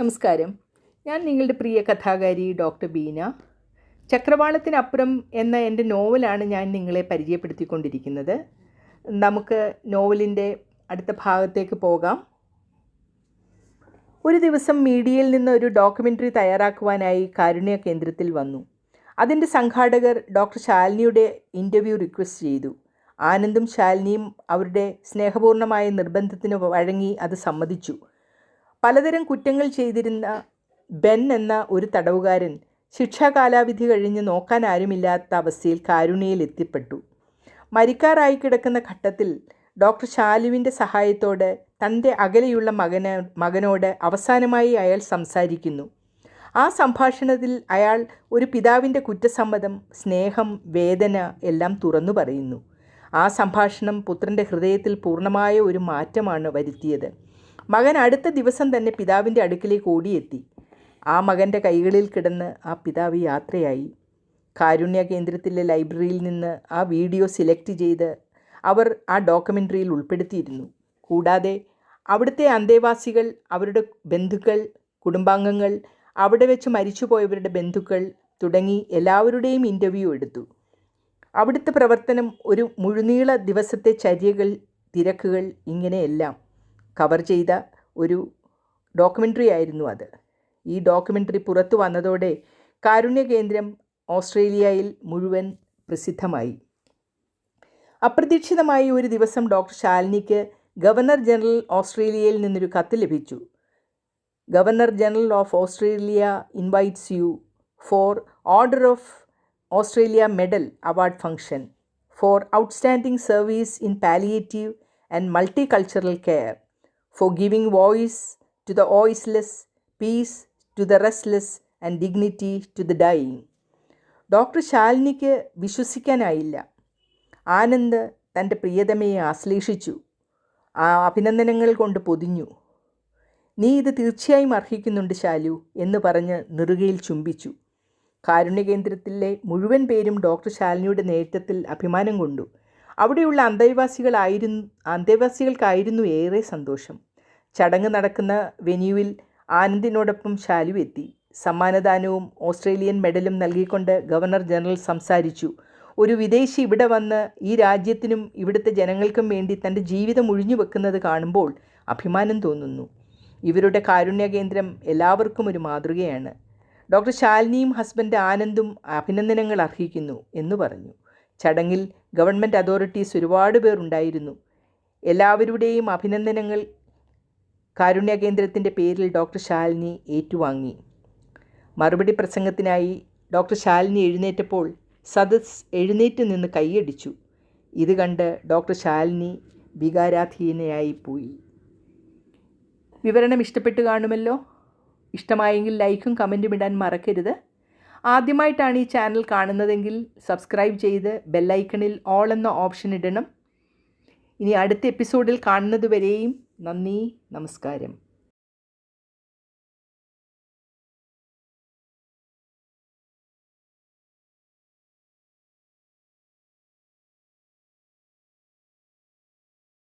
നമസ്കാരം. ഞാൻ നിങ്ങളുടെ പ്രിയ കഥാകാരി ഡോക്ടർ ബീന. ചക്രവാളത്തിനപ്പുറം എന്ന എന്റെ നോവലാണ് ഞാൻ നിങ്ങളെ പരിചയപ്പെടുത്തിക്കൊണ്ടിരിക്കുന്നത്. നമുക്ക് നോവലിന്റെ അടുത്ത ഭാഗത്തേക്ക് പോകാം. ഒരു ദിവസം മീഡിയയിൽ നിന്ന് ഒരു ഡോക്യുമെന്ററി തയ്യാറാക്കുവാനായി കാരുണ്യ കേന്ദ്രത്തിൽ വന്നു. അതിന്റെ സംഘാടകർ ഡോക്ടർ ശാലിനിയുടെ ഇന്റർവ്യൂ റിക്വസ്റ്റ് ചെയ്തു. ആനന്ദും ശാലിനിയും അവരുടെ സ്നേഹപൂർണമായ നിർബന്ധത്തിന് വഴങ്ങി അത് സമ്മതിച്ചു. പലതരം കുറ്റങ്ങൾ ചെയ്തിരുന്ന ബെൻ എന്ന ഒരു തടവുകാരൻ ശിക്ഷാ കാലാവധി കഴിഞ്ഞ് നോക്കാൻ ആരുമില്ലാത്ത അവസ്ഥയിൽ കാരുണ്യയിൽ എത്തിപ്പെട്ടു. മരിക്കാറായി കിടക്കുന്ന ഘട്ടത്തിൽ ഡോക്ടർ ശാലുവിന്റെ സഹായത്തോടെ തന്റെ അകലെയുള്ള മകന മകനോട് അവസാനമായി അയാൾ സംസാരിക്കുന്നു. ആ സംഭാഷണത്തിൽ അയാൾ ഒരു പിതാവിന്റെ കുറ്റസമ്മതം സ്നേഹം വേദന എല്ലാം തുറന്നു പറയുന്നു. ആ സംഭാഷണം പുത്രന്റെ ഹൃദയത്തിൽ പൂർണമായ ഒരു മാറ്റമാണ് വരുത്തിയത്. മകൻ അടുത്ത ദിവസം തന്നെ പിതാവിന്റെ അടുക്കിലേക്ക് ഓടിയെത്തി. ആ മകന്റെ കൈകളിൽ കിടന്ന് ആ പിതാവ് യാത്രയായി. കാരുണ്യ കേന്ദ്രത്തിലെ ലൈബ്രറിയിൽ നിന്ന് ആ വീഡിയോ സെലക്ട് ചെയ്ത് അവർ ആ ഡോക്യുമെന്ററിയിൽ ഉൾപ്പെടുത്തിയിരുന്നു. കൂടാതെ അവിടുത്തെ അന്തേവാസികൾ അവരുടെ ബന്ധുക്കൾ കുടുംബാംഗങ്ങൾ അവിടെ വെച്ച് മരിച്ചുപോയവരുടെ ബന്ധുക്കൾ തുടങ്ങി എല്ലാവരുടെയും ഇന്റർവ്യൂ എടുത്തു. അവിടുത്തെ പ്രവർത്തനം ഒരു മുഴുനീള ദിവസത്തെ ചര്യകൾ തിരക്കുകൾ ഇങ്ങനെയെല്ലാം. കവർ ചെയ്ത ഒരു ഡോക്യുമെന്ററി ആയിരുന്നു അത്. ഈ ഡോക്യുമെന്ററി പുറത്തു വന്നതോടെ കാരുണ്യ കേന്ദ്രം ഓസ്ട്രേലിയയിൽ മുഴുവൻ പ്രസിദ്ധമായി. അപ്രതീക്ഷിതമായി ഒരു ദിവസം ഡോക്ടർ ശാലിനിക്ക് ഗവർണർ ജനറൽ ഓസ്ട്രേലിയയിൽ നിന്നൊരു കത്ത് ലഭിച്ചു. Governor general of Australia invites you for order of Australia medal award function for outstanding service in palliative and multicultural care. For giving voice to the voiceless peace to the restless and dignity to the dying doctor ശാലിനിക്ക് വിശ്വസിക്കാനായില്ല. ആനന്ദ് തന്റെ പ്രിയതമയെ ആശ്ലേഷിച്ചു. ആ അഭിനന്ദനങ്ങൾ കൊണ്ട് പൊതിഞ്ഞു. നീ ഇത് തീർച്ചയായും അർഹിക്കുന്നുണ്ട് ശാലു എന്ന് പറഞ്ഞ് നെറുകയിൽ ചുംബിച്ചു. കാരുണ്യകേന്ദ്രത്തിലെ മുഴുവൻ പേരും ഡോക്ടർ ശാലിനിയുടെ നേട്ടത്തിൽ അഭിമാനം കൊണ്ടു. അവിടെയുള്ള അന്തേവാസികളായിരുന്നു അന്തേവാസികൾക്കായിരുന്നു ഏറെ സന്തോഷം. ചടങ്ങ് നടക്കുന്ന വെന്യൂവിൽ ആനന്ദിനോടൊപ്പം ശാലു എത്തി. സമ്മാനദാനവും ഓസ്ട്രേലിയൻ മെഡലും നൽകിക്കൊണ്ട് ഗവർണർ ജനറൽ സംസാരിച്ചു. ഒരു വിദേശി ഇവിടെ വന്ന് ഈ രാജ്യത്തിനും ഇവിടുത്തെ ജനങ്ങൾക്കും വേണ്ടി തന്റെ ജീവിതം ഒഴിഞ്ഞു വെക്കുന്നത് കാണുമ്പോൾ അഭിമാനം തോന്നുന്നു. ഇവരുടെ കാരുണ്യ കേന്ദ്രം എല്ലാവർക്കും ഒരു മാതൃകയാണ്. ഡോക്ടർ ശാലിനിയും ഹസ്ബൻഡ് ആനന്ദും അഭിനന്ദനങ്ങൾ അർഹിക്കുന്നു എന്ന് പറഞ്ഞു. ചടങ്ങിൽ ഗവൺമെന്റ് അതോറിറ്റീസ് ഒരുപാട് പേർ ഉണ്ടായിരുന്നു. എല്ലാവരുടെയും അഭിനന്ദനങ്ങൾ കാരുണ്യ കേന്ദ്രത്തിന്റെ പേരിൽ ഡോക്ടർ ശാലിനി ഏറ്റുവാങ്ങി. മറുപടി പ്രസംഗത്തിനായി ഡോക്ടർ ശാലിനി എഴുന്നേറ്റപ്പോൾ സദസ് എഴുന്നേറ്റ് നിന്ന് കൈയടിച്ചു. ഇത് കണ്ട് ഡോക്ടർ ശാലിനി വികാരാധീനയായി പോയി. വിവരണം ഇഷ്ടപ്പെട്ട് കാണുമല്ലോ? ഇഷ്ടമായെങ്കിൽ ലൈക്കും കമന്റും ഇടാൻ മറക്കരുത്. ആദ്യമായിട്ടാണ് ഈ ചാനൽ കാണുന്നതെങ്കിൽ സബ്സ്ക്രൈബ് ചെയ്ത് ബെല്ലൈക്കണിൽ ഓൾ എന്ന ഓപ്ഷൻ ഇടണം. ഇനി അടുത്ത എപ്പിസോഡിൽ കാണുന്നതുവരെയും നന്ദി നമസ്കാരം